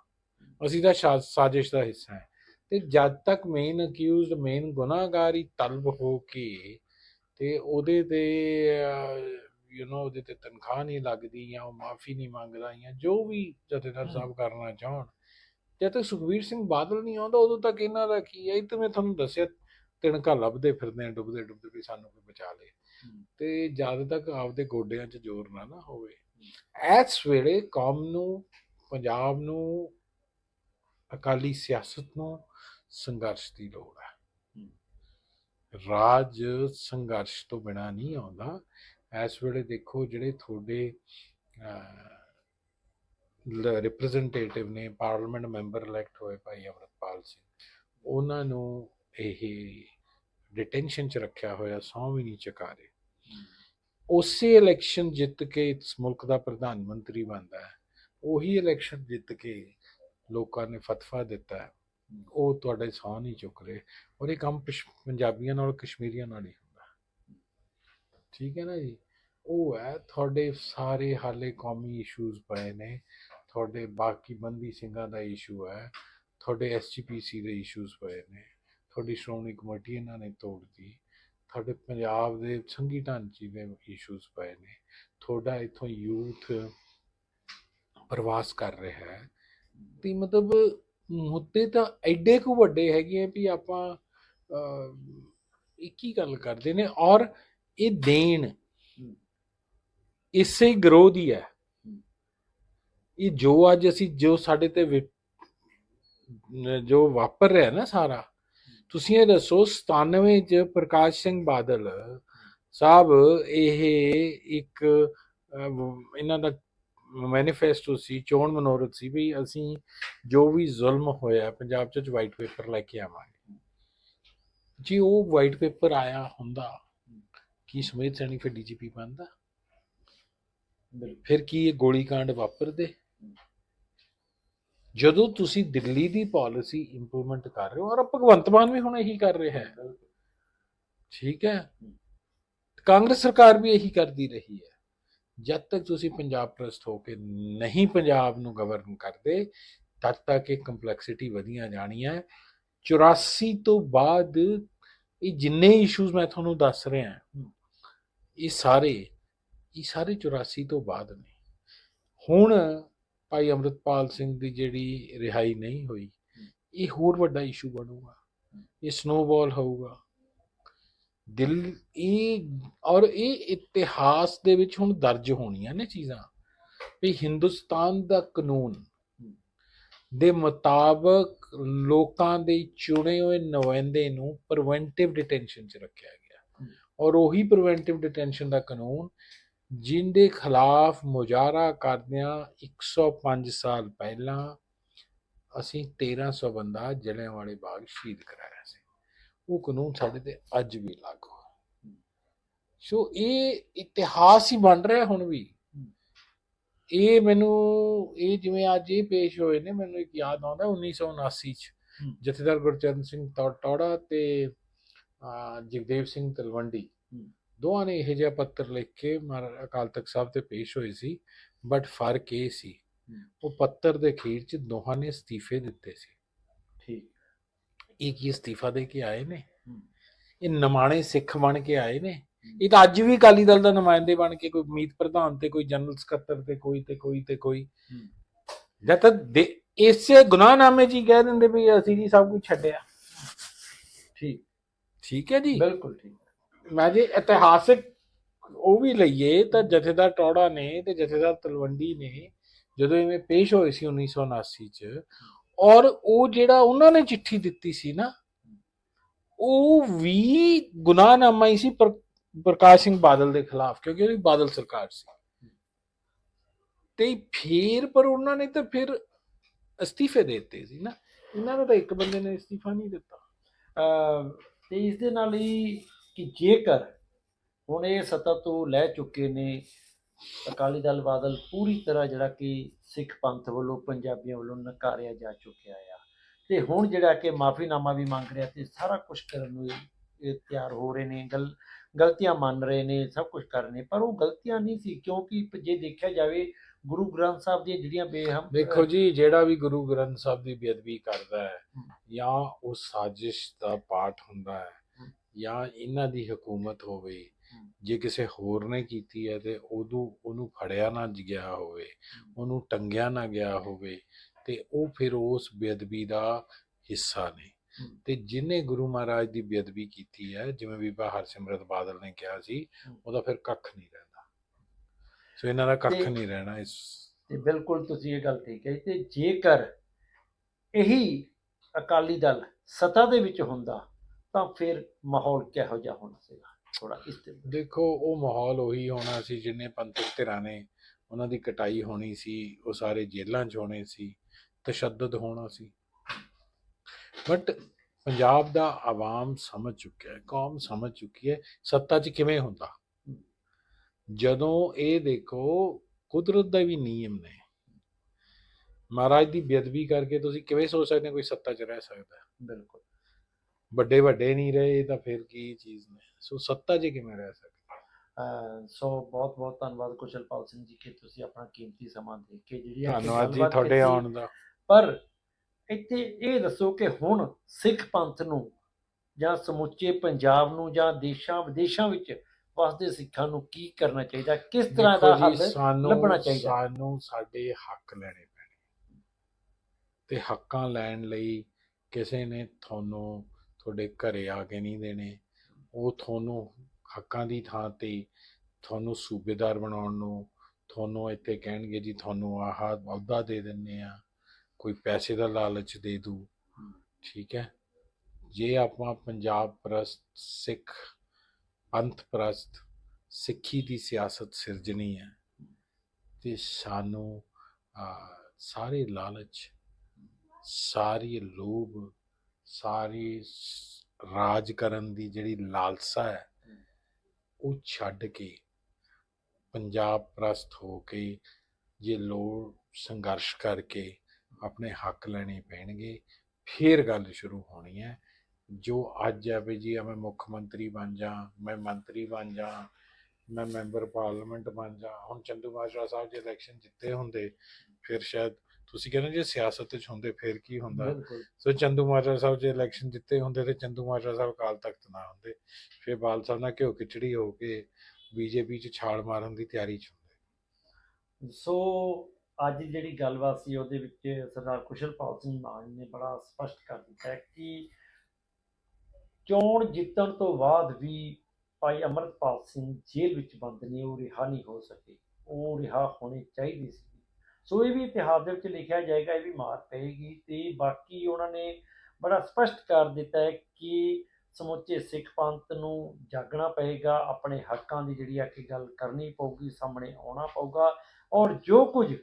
ਅਸੀਂ ਤਾਂ ਸਾਜ਼ਿਸ਼ ਦਾ ਹਿੱਸਾ ਹੈ ਤੇ ਜਦ ਤੱਕ ਮੇਨ ਅਕਿਊਜ਼ਡ ਮੇਨ ਗੁਨਾਹਗਾਰ ਤਲਬ ਹੋ ਕੇ ਤੇ ਉਹਦੇ ਤੇ ਯੂ نو ਉਹਦੇ ਤੇ ਤਨਖਾਹ ਨਹੀਂ ਲੱਗਦੀ ਜਾਂ ਉਹ ਮਾਫੀ ਨਹੀਂ ਮੰਗਦਾ ਜਾਂ ਜੋ ਵੀ ਜਥੇਦਾਰ ਸਾਹਿਬ ਕਰਨਾ ਚਾਹਣ। ਜਦ ਤੱਕ ਸੁਖਬੀਰ ਸਿੰਘ ਬਾਦਲ ਨਹੀਂ ਆਉਂਦਾ ਉਦੋਂ ਤੱਕ ਇਹਨਾਂ ਦਾ ਕੀ ਹੈ? ਇਹ ਤਾਂ ਮੈਂ ਤੁਹਾਨੂੰ ਦੱਸਿਆ ਤਿਣਕਾ ਲੱਭਦੇ ਫਿਰਦੇ ਆ ਡੁੱਬਦੇ ਡੁੱਬਦੇ ਵੀ ਸਾਨੂੰ ਕੋਈ ਬਚਾ ਲੇ। ਤੇ ਜਦ ਤੱਕ ਆਪਦੇ ਗੋਡਿਆਂ 'ਚ ਜ਼ੋਰ ਨਾ ਨਾ ਹੋਵੇ। ਇਸ ਵੇਲੇ ਕੌਮ ਨੂੰ ਪੰਜਾਬ ਨੂੰ ਅਕਾਲੀ ਸਿਆਸਤ ਨੂੰ ਸੰਘਰਸ਼ ਦੀ ਲੋੜ ਹੈ। ਰਾਜ ਸੰਘਰਸ਼ ਤੋਂ ਬਿਨਾ ਨਹੀਂ ਆਉਂਦਾ। ਇਸ ਵੇਲੇ ਦੇਖੋ ਜਿਹੜੇ ਤੁਹਾਡੇ ਰਿਪਰੈਜ਼ੈਂਟੇਟਿਵ ਨੇ ਪਾਰਲੀਮੈਂਟ ਮੈਂਬਰ ਇਲੈਕਟ ਹੋਏ ਭਾਈ ਅਮਰਪਾਲ ਸਿੰਘ, ਉਹਨਾਂ ਨੂੰ ਇਹ ਡਿਟੈਂਸ਼ਨ 'ਚ ਰੱਖਿਆ ਹੋਇਆ, ਸਹੁੰ ਵੀ ਨਹੀਂ ਚੁਕਾ ਰਹੇ। ਉਸੇ ਇਲੈਕਸ਼ਨ ਜਿੱਤ ਕੇ ਇਸ ਮੁਲਕ ਦਾ ਪ੍ਰਧਾਨ ਮੰਤਰੀ ਬਣਦਾ ਹੈ, ਉਹੀ ਇਲੈਕਸ਼ਨ ਜਿੱਤ ਕੇ ਲੋਕਾਂ ਨੇ ਫਤਵਾ ਦਿੱਤਾ ਉਹ ਤੁਹਾਡੇ ਸਾਹ ਨਹੀਂ ਚੁੱਕ ਰਹੇ, ਔਰ ਇਹ ਕੰਮ ਪਸ਼- ਪੰਜਾਬੀਆਂ ਨਾਲ, ਕਸ਼ਮੀਰੀਆਂ ਨਾਲ ਹੀ ਠੀਕ ਹੈ ਨਾ ਜੀ? ਉਹ ਹੈ, ਤੁਹਾਡੇ ਸਾਰੇ ਹਾਲੇ ਕੌਮੀ ਇਸ਼ੂਜ਼ ਪਏ ਨੇ, ਤੁਹਾਡੇ ਬਾਕੀ ਬੰਦੀ ਸਿੰਘਾਂ ਦਾ ਇਸ਼ੂ ਹੈ, ਤੁਹਾਡੇ ਐਸਜੀਪੀਸੀ ਦੇ ਇਸ਼ੂਜ਼ ਪਏ ਨੇ, ਤੁਹਾਡੀ ਸ਼੍ਰੋਮਣੀ ਕਮੇਟੀ ਇਹਨਾਂ ਨੇ ਤੋੜਤੀ, ਤੁਹਾਡੇ ਪੰਜਾਬ ਦੇ ਸੰਘੀ ਢਾਂਚੇ ਦੇ ਇਸ਼ੂਜ਼ ਪਏ ਨੇ, ਤੁਹਾਡਾ ਇਥੋਂ ਯੂਥ ਪ੍ਰਵਾਸ ਕਰ ਰਿਹਾ ਹੈ। ਤੇ ਮਤਲਬ ਮੁੱਦੇ ਤਾਂ ਐਡੇ ਕੁ ਵੱਡੇ ਹੈਗੇ ਆ ਵੀ ਆਪਾਂ ਇੱਕ ਹੀ ਗੱਲ ਕਰਦੇ ਨੇ ਔਰ ਇਹ ਦੇਣ ਇਸੇ ਗਰੋਹ ਦੀ ਹੈ। ਇਹ ਜੋ ਅੱਜ ਅਸੀਂ ਜੋ ਸਾਡੇ ਤੇ ਜੋ ਵਾਪਰ ਰਿਹਾ ਨਾ ਸਾਰਾ, ਤੁਸੀਂ ਇਹ ਦੱਸੋ 97 ਚ ਪ੍ਰਕਾਸ਼ ਸਿੰਘ ਬਾਦਲ ਸਾਹਿਬ ਇਹ ਇੱਕ ਇਹਨਾਂ ਦਾ ਮੈਨੀਫੈਸਟੋ ਸੀ, ਚੋਣ ਮਨੋਰਥ ਸੀ ਵੀ ਅਸੀਂ ਜੋ ਵੀ ਜ਼ੁਲਮ ਹੋਇਆ ਪੰਜਾਬ 'ਚ ਵਾਈਟ ਪੇਪਰ ਲੈ ਕੇ ਆਵਾਂਗੇ। ਜੀ ਉਹ ਵਾਈਟ ਪੇਪਰ ਆਇਆ ਹੁੰਦਾ ਕੀ ਸਮੇਤ ਸੈਣੀ ਫਿਰ ਡੀਜੀਪੀ ਬਣਦਾ? ਫਿਰ ਕੀ ਇਹ ਗੋਲੀकांड ਵਾਪਰਦੇ? ਜਦੋਂ ਤੁਸੀਂ ਦਿੱਲੀ ਦੀ ਪਾਲਿਸੀ ਇੰਪਲੀਮੈਂਟ ਕਰ ਰਹੇ ਹੋ ਔਰ ਭਗਵੰਤ ਮਾਨ ਵੀ ਹੁਣ ਇਹੀ ਕਰ ਰਿਹਾ ਹੈ। ਠੀਕ ਹੈ? ਕਾਂਗਰਸ ਸਰਕਾਰ ਵੀ ਇਹੀ ਕਰਦੀ ਰਹੀ ਹੈ। ਜਦ ਤੱਕ ਤੁਸੀਂ ਪੰਜਾਬ ਪ੍ਰਸਤ ਹੋ ਕੇ ਨਹੀਂ ਪੰਜਾਬ ਨੂੰ ਗਵਰਨ ਕਰਦੇ ਤਦ ਤੱਕ ਇਹ ਕੰਪਲੈਕਸਿਟੀ ਵਧੀਆਂ ਜਾਣੀ ਹੈ। 84 ਤੋਂ ਬਾਅਦ ਇਹ ਜਿੰਨੇ ਇਸ਼ੂਜ਼ ਮੈਂ ਤੁਹਾਨੂੰ ਦੱਸ ਰਿਹਾ ਇਹ ਸਾਰੇ ਇਹ ਸਾਰੇ 84 ਤੋਂ ਬਾਅਦ ਨੇ। ਹੁਣ ਭਾਈ ਅੰਮ੍ਰਿਤਪਾਲ ਸਿੰਘ ਦੀ ਜਿਹੜੀ ਰਿਹਾਈ ਨਹੀਂ ਹੋਈ, ਇਹ ਹੋਰ ਵੱਡਾ ਇਸ਼ੂ ਬਣੂਗਾ। ਇਹ ਸਨੋਬਾਲ ਹੋਊਗਾ। ਦਿਲ, ਇਹ ਔਰ ਇਹ ਇਤਿਹਾਸ ਦੇ ਵਿੱਚ ਹੁਣ ਦਰਜ ਹੋਣੀਆਂ ਨੇ ਚੀਜ਼ਾਂ। ਵੀ ਹਿੰਦੁਸਤਾਨ ਦਾ ਕਾਨੂੰਨ ਦੇ ਮੁਤਾਬਕ ਲੋਕਾਂ ਦੇ ਚੁਣੇ ਹੋਏ ਨੁਮਾਇੰਦੇ ਨੂੰ ਪ੍ਰੀਵੈਂਟਿਵ ਡਿਟੈਂਸ਼ਨ 'ਚ ਰੱਖਿਆ ਗਿਆ। ਔਰ ਉਹੀ ਪ੍ਰੀਵੈਂਟਿਵ ਡਿਟੈਂਸ਼ਨ ਦਾ ਕਾਨੂੰਨ ਜਿੰਦੇ ਖਿਲਾਫ ਮੁਜ਼ਾਹਰਾ ਕਰਦਿਆਂ 105 ਸਾਲ ਪਹਿਲਾਂ ਅਸੀਂ 1300 ਬੰਦਾ ਜਲਿਆਂਵਾਲੇ ਬਾਗ ਸ਼ਹੀਦ ਕਰਾਇਆ ਸੀ। ਉਹ ਕਾਨੂੰਨ ਸਾਡੇ ਤੇ ਅੱਜ ਵੀ ਲਾਗੂ ਹੈ ਸੋ ਇਹ ਇਤਿਹਾਸ ਹੀ ਬਣ ਰਿਹਾ ਹੁਣ ਵੀ। ਇਹ ਮੈਨੂੰ ਇਹ ਜਿਵੇਂ ਅੱਜ ਇਹ ਪੇਸ਼ ਹੋਏ ਨੇ ਮੈਨੂੰ ਇੱਕ ਯਾਦ ਆਉਂਦਾ 1979 ਚ। ਜਥੇਦਾਰ ਗੁਰਚਰਨ ਸਿੰਘ ਟੌੜਾ ਤੇ ਜਗਦੇਵ ਸਿੰਘ ਤਲਵੰਡੀ। ਦੋਵਾਂ ਨੇ ਇਹ ਜਿਹਾ ਪੱਤਰ ਲਿਖ ਕੇ ਮਹਾਰਾਜਾ ਅਕਾਲ ਤਖਤ ਸਾਹਿਬ ਤੇ ਪੇਸ਼ ਹੋਏ ਸੀ ਬਟ ਫ਼ਰਕ ਇਹ ਸੀ। ਉਹ ਪੱਤਰ ਦੇ ਅਖੀਰ ਚ ਦੋਹਾਂ ਨੇ ਅਸਤੀਫੇ ਦਿੱਤੇ ਸੀ। ਠੀਕ। ਇਹ ਕੀ ਅਸਤੀਫਾ ਦੇ ਕੇ ਆਏ ਨੇ। ਇਹ ਨਮਾਣੇ ਸਿੱਖ ਬਣ ਕੇ ਆਏ ਨੇ? ਇਹ ਤਾਂ ਅੱਜ ਵੀ ਅਕਾਲੀ ਦਲ ਦਾ ਨੁਮਾਇੰਦੇ ਬਣ ਕੇ ਕੋਈ ਮੀਤ ਪ੍ਰਧਾਨ ਤੇ ਕੋਈ ਜਨਰਲ ਸਕੱਤਰ ਤੇ ਕੋਈ ਤੇ ਕੋਈ ਤੇ ਕੋਈ। ਜਦ ਤੱਕ ਇਸੇ ਗੁਨਾਹਨਾਮੇ ਜੀ ਕਹਿ ਦਿੰਦੇ ਵੀ ਅਸੀਂ ਜੀ ਸਭ ਕੁਝ ਛੱਡਿਆ। ਠੀਕ ਹੈ ਜੀ? ਬਿਲਕੁਲ ਠੀਕ ਮੈਂ ਜੇ ਇਤਿਹਾਸਿਕ ਉਹ ਵੀ ਲਈਏ ਤਾਂ ਜਥੇਦਾਰ ਟੌੜਾ ਨੇ ਤੇ ਜਥੇਦਾਰ ਤਲਵੰਡੀ ਨੇ ਜਦੋਂ ਇਵੇਂ ਪੇਸ਼ ਹੋਏ ਸੀ 1979 ਚ ਔਰ ਉਹ ਜਿਹੜਾ ਉਹਨਾਂ ਨੇ ਚਿੱਠੀ ਦਿੱਤੀ ਸੀ ਨਾ ਉਹ ਵੀ ਗੁਨਾਹਨਾਮਾ ਹੀ ਸੀ ਪਰ ਪ੍ਰਕਾਸ਼ ਸਿੰਘ ਬਾਦਲ ਦੇ ਖਿਲਾਫ ਕਿਉਂਕਿ ਉਹਦੀ ਬਾਦਲ ਸਰਕਾਰ ਸੀ। ਤੇ ਫਿਰ ਪਰ ਉਹਨਾਂ ਨੇ ਤਾਂ ਫਿਰ ਅਸਤੀਫੇ ਦੇ ਦਿੱਤੇ ਸੀ ਨਾ। ਇਹਨਾਂ ਦਾ ਤਾਂ ਇੱਕ ਬੰਦੇ ਨੇ ਅਸਤੀਫਾ ਨਹੀਂ ਦਿੱਤਾ। ਤੇ ਇਸ ਦੇ ਨਾਲ ਹੀ ਕਿ ਜੇਕਰ ਹੁਣ ਇਹ ਸੱਤਾ ਤੋਂ ਲੈ ਚੁੱਕੇ ਨੇ, ਅਕਾਲੀ ਦਲ ਬਾਦਲ ਪੂਰੀ ਤਰ੍ਹਾਂ ਜਿਹੜਾ ਕਿ ਸਿੱਖ ਪੰਥ ਵੱਲੋਂ, ਪੰਜਾਬੀਆਂ ਵੱਲੋਂ ਨਕਾਰਿਆ ਜਾ ਚੁੱਕਿਆ ਆ। ਤੇ ਹੁਣ ਜਿਹੜਾ ਕਿ ਮਾਫੀਨਾਮਾ ਵੀ ਮੰਗ ਰਿਹਾ ਤੇ ਸਾਰਾ ਕੁਝ ਕਰਨ ਨੂੰ ਇਹ- ਤਿਆਰ ਹੋ ਰਹੇ ਨੇ, ਗਲ, ਗਲਤੀਆਂ ਮੰਨ ਰਹੇ ਨੇ, ਸਭ ਕੁਝ ਕਰ ਰਹੇ ਨੇ, ਪਰ ਉਹ ਗਲਤੀਆਂ ਨਹੀਂ ਸੀ ਕਿਉਂਕਿ ਜੇ ਦੇਖਿਆ ਜਾਵੇ ਗੁਰੂ ਗ੍ਰੰਥ ਸਾਹਿਬ ਦੀਆਂ ਜਿਹੜੀਆਂ ਬੇਹਮ ਦੇਖੋ ਜੀ ਜਿਹੜਾ ਵੀ ਗੁਰੂ ਗ੍ਰੰਥ ਸਾਹਿਬ ਦੀ ਬੇਅਦਬੀ ਕਰਦਾ ਹੈ। ਜਾਂ ਉਹ ਸਾਜ਼ਿਸ਼ ਦਾ ਪਾਰਟ ਹੁੰਦਾ ਹੈ। ਜਾਂ ਇਹਨਾਂ ਦੀ ਹਕੂਮਤ ਹੋਵੇ। ਜੇ ਕਿਸੇ ਹੋਰ ਨੇ ਕੀਤੀ ਹੈ ਤੇ ਉਦੋਂ ਉਹਨੂੰ ਫੜਿਆ ਨਾ ਗਿਆ ਹੋਵੇ ਉਹਨੂੰ ਟੰਗਿਆ ਨਾ ਗਿਆ ਹੋਵੇ ਤੇ ਉਹ ਫਿਰ ਉਸ ਬੇਅਦਬੀ ਦਾ ਹਿੱਸਾ ਨੇ। ਤੇ ਜਿਨੇ ਗੁਰੂ ਮਹਾਰਾਜ ਦੀ ਬੇਅਦਬੀ ਕੀਤੀ ਹੈ ਜਿਵੇਂ ਬੀਬਾ ਹਰਸਿਮਰਤ ਬਾਦਲ ਨੇ ਕਿਹਾ ਸੀ। ਉਹਦਾ ਫਿਰ ਕੱਖ ਨਹੀਂ ਰਹਿੰਦਾ ਸੋ ਇਹਨਾਂ ਦਾ ਕੱਖ ਤੇ- ਨਹੀਂ ਰਹਿਣਾ ਇਸ ਤੇ ਬਿਲਕੁਲ ਤੁਸੀਂ ਇਹ ਗੱਲ ਠੀਕ ਹੈ ਤੇ ਜੇਕਰ ਇਹੀ ਅਕਾਲੀ ਦਲ ਸੱਤਾ ਦੇ ਵਿੱਚ ਹੁੰਦਾ ਤਾਂ ਫਿਰ ਮਾਹੌਲ ਕਿਹੋ ਜਿਹਾ ਹੋਣਾ ਸੀਗਾ? ਥੋੜਾ ਇਸ ਤੇ ਦੇਖੋ ਉਹ ਮਾਹੌਲ ਉਹੀ ਹੋਣਾ ਸੀ ਜਿੰਨੇ ਪੰਥਕ ਧਿਰਾਂ ਨੇ ਉਹਨਾਂ ਦੀ ਕਟਾਈ ਹੋਣੀ ਸੀ ਉਹ ਸਾਰੇ ਜੇਲ੍ਹਾਂ 'ਚ ਹੋਣੇ ਸੀ ਤਸ਼ੱਦਦ ਹੋਣਾ ਸੀ। ਬਟ ਪੰਜਾਬ ਦਾ ਆਵਾਮ ਸਮਝ ਚੁੱਕਿਆ ਹੈ ਕੌਮ ਸਮਝ ਚੁੱਕੀ ਹੈ ਸੱਤਾ 'ਚ ਕਿਵੇਂ ਹੁੰਦਾ? ਜਦੋਂ ਇਹ ਦੇਖੋ ਕੁਦਰਤ ਦਾ ਵੀ ਨਿਯਮ ਨੇ। ਮਹਾਰਾਜ ਦੀ ਬੇਅਦਬੀ ਕਰਕੇ ਤੁਸੀਂ ਕਿਵੇਂ ਸੋਚ ਸਕਦੇ ਕੋਈ ਸੱਤਾ 'ਚ ਰਹਿ ਸਕਦਾ? ਬਿਲਕੁਲ। ਵੱਡੇ ਵੱਡੇ ਨਹੀਂ ਰਹੇ ਤਾਂ ਫਿਰ ਕੀ ਚੀਜ਼ ਨੇ? ਸੋ ਸੱਤਾ 'ਚ ਕਿਵੇਂ ਰਹਿ ਸਕਦਾ? ਸੋ ਬਹੁਤ ਬਹੁਤ ਧੰਨਵਾਦ ਕੁਸ਼ਲਪਾਲ ਸਿੰਘ ਜੀ ਕਿ ਤੁਸੀਂ ਆਪਣਾ ਕੀਮਤੀ ਸਮਾਂ ਦੇ ਕੇ ਜਿਹੜੀ ਧੰਨਵਾਦ ਜੀ ਤੁਹਾਡੇ। ਆਉਣ ਦਾ। ਪਰ ਇੱਥੇ ਇਹ ਦੱਸੋ ਕਿ ਹੁਣ ਸਿੱਖ ਪੰਥ ਨੂੰ ਜਾਂ ਸਮੁੱਚੇ ਪੰਜਾਬ ਨੂੰ ਜਾਂ ਦੇਸ਼ਾਂ ਵਿਦੇਸ਼ਾਂ ਵਿੱਚ ਵਸਦੇ ਸਿੱਖਾਂ ਨੂੰ ਕੀ ਕਰਨਾ ਚਾਹੀਦਾ? ਕਿਸ ਤਰ੍ਹਾਂ ਦਾ ਹੱਲ ਲੱਭਣਾ ਚਾਹੀਦਾ। ਸਾਨੂੰ ਸਾਡੇ ਹੱਕ ਲੈਣੇ ਪੈਣੇ। ਤੇ ਹੱਕਾਂ ਲੈਣ ਲਈ ਕਿਸੇ ਨੇ ਤੁਹਾਨੂੰ ਤੁਹਾਡੇ ਘਰੇ ਆ ਕੇ ਨਹੀਂ ਦੇਣੇ। ਉਹ ਤੁਹਾਨੂੰ ਹੱਕਾਂ ਦੀ ਥਾਂ ਤੇ ਤੁਹਾਨੂੰ ਸੂਬੇਦਾਰ ਬਣਾਉਣ ਨੂੰ ਤੁਹਾਨੂੰ ਇੱਥੇ ਕਹਿਣਗੇ ਜੀ ਤੁਹਾਨੂੰ ਆਹ ਅਹੁਦਾ ਦੇ ਦਿੰਨੇ ਆ ਕੋਈ ਪੈਸੇ ਦਾ ਲਾਲਚ ਦੇ ਦੂ। ਠੀਕ ਹੈ? ਜੇ ਆਪਾਂ ਪੰਜਾਬ ਪ੍ਰਸਤ ਸਿੱਖ ਪੰਥ ਪ੍ਰਸਤ ਸਿੱਖੀ ਦੀ ਸਿਆਸਤ ਸਿਰਜਣੀ ਹੈ ਤੇ ਸਾਨੂੰ ਸਾਰੇ ਲਾਲਚ, ਸਾਰੀ ਲੋਭ, ਸਾਰੀ ਰਾਜ ਕਰਨ ਦੀ ਜਿਹੜੀ ਲਾਲਸਾ ਹੈ, ਉਹ ਛੱਡ ਕੇ, ਪੰਜਾਬ ਪ੍ਰਸਤ ਹੋ ਕੇ, ਜੇ ਲੋੜ ਸੰਘਰਸ਼ ਕਰਕੇ ਆਪਣੇ ਹੱਕ ਲੈਣੇ ਪੈਣਗੇ, ਫੇਰ ਗੱਲ ਸ਼ੁਰੂ ਹੋਣੀ ਹੈ। ਜੋ ਅੱਜ ਹੈ ਵੀ ਜੀ ਮੈਂ ਮੁੱਖ ਮੰਤਰੀ ਬਣ ਜਾ ਮੈਂ ਮੰਤਰੀ ਬਣ ਜਾ ਮੈਂ ਮੈਂਬਰ ਪਾਰਲੀਮੈਂਟ ਬਣ ਜਾ ਹੁਣ ਚੰਦੂ ਮਾਜਰਾ ਸਾਹਿਬ ਜੇ ਇਲੈਕਸ਼ਨ ਜਿੱਤੇ ਹੁੰਦੇ ਫਿਰ ਸ਼ਾਇਦ ਤੁਸੀਂ ਕਹਿੰਦੇ ਜੇ ਸਿਆਸਤ ਵਿੱਚ ਹੁੰਦੇ ਫਿਰ ਕੀ ਹੁੰਦਾ? ਸੋ ਚੰਦੂ ਮਾਜਰਾ ਸਾਹਿਬ ਜੇ ਇਲੈਕਸ਼ਨ ਜਿੱਤੇ ਹੁੰਦੇ ਤੇ ਚੰਦੂ ਮਾਜਰਾ ਸਾਹਿਬ ਅਕਾਲ ਤਖਤ ਨਾ ਹੁੰਦੇ ਫਿਰ ਬਾਲ ਸਾਹਿਬ ਨਾਲ ਘਿਓ ਖਿਚੜੀ ਹੋ ਕੇ ਬੀਜੇਪੀ 'ਚ ਛਾਲ ਮਾਰਨ ਦੀ ਤਿਆਰੀ 'ਚ ਹੁੰਦੇ। ਸੋ ਅੱਜ ਜਿਹੜੀ ਗੱਲਬਾਤ ਸੀ ਉਹਦੇ ਵਿੱਚ ਸਰਦਾਰ ਕੁਸ਼ਲਪਾਲ ਸਿੰਘ ਮਾਨ ਨੇ ਬੜਾ ਸਪਸ਼ਟ ਕਰ ਦਿੱਤਾ ਕਿ ਚੋਣ ਜਿੱਤਣ ਤੋਂ ਬਾਅਦ ਵੀ ਭਾਈ ਅਮਰਪਾਲ ਸਿੰਘ ਜੇਲ੍ਹ ਵਿੱਚ ਬੰਦ ਨੇ, ਉਹ ਰਿਹਾ ਨਹੀਂ ਹੋ ਸਕੇ। ਉਹ ਰਿਹਾ ਹੋਣੇ ਚਾਹੀਦੇ ਸੀ। ਸੋ ਇਹ ਵੀ ਇਤਿਹਾਸ ਦੇ ਵਿੱਚ ਲਿਖਿਆ ਜਾਏਗਾ, ਇਹ ਵੀ ਮਾਰ ਪਏਗੀ ਤੇ ਬਾਕੀ ਉਹਨਾਂ ਨੇ ਬੜਾ ਸਪਸ਼ਟ ਕਰ ਦਿੱਤਾ ਹੈ ਕਿ ਸਮੁੱਚੇ ਸਿੱਖ ਪੰਥ ਨੂੰ ਜਾਗਣਾ ਪਏਗਾ, ਆਪਣੇ ਹੱਕਾਂ ਦੀ ਜਿਹੜੀ ਆ ਕਿ ਗੱਲ ਕਰਨੀ ਪਊਗੀ, ਸਾਹਮਣੇ ਆਉਣਾ ਪਊਗਾ ਔਰ ਜੋ ਕੁਝ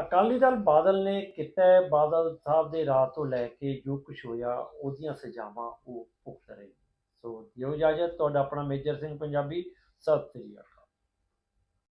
ਅਕਾਲੀ ਦਲ ਬਾਦਲ ਨੇ ਕੀਤਾ ਬਾਦਲ ਸਾਹਿਬ ਦੇ ਰਾਹ ਤੋਂ ਲੈ ਕੇ ਜੋ ਕੁਝ ਹੋਇਆ, ਉਹਦੀਆਂ ਸਜ਼ਾਵਾਂ ਉਹ ਭੁਗਤ ਰਹੇ ਸੋ ਦਿਓ ਇਜਾਜ਼ਤ। ਤੁਹਾਡਾ ਆਪਣਾ ਮੇਜਰ ਸਿੰਘ ਪੰਜਾਬੀ, ਸਤਿ ਸ੍ਰੀ ਅਕਾਲ।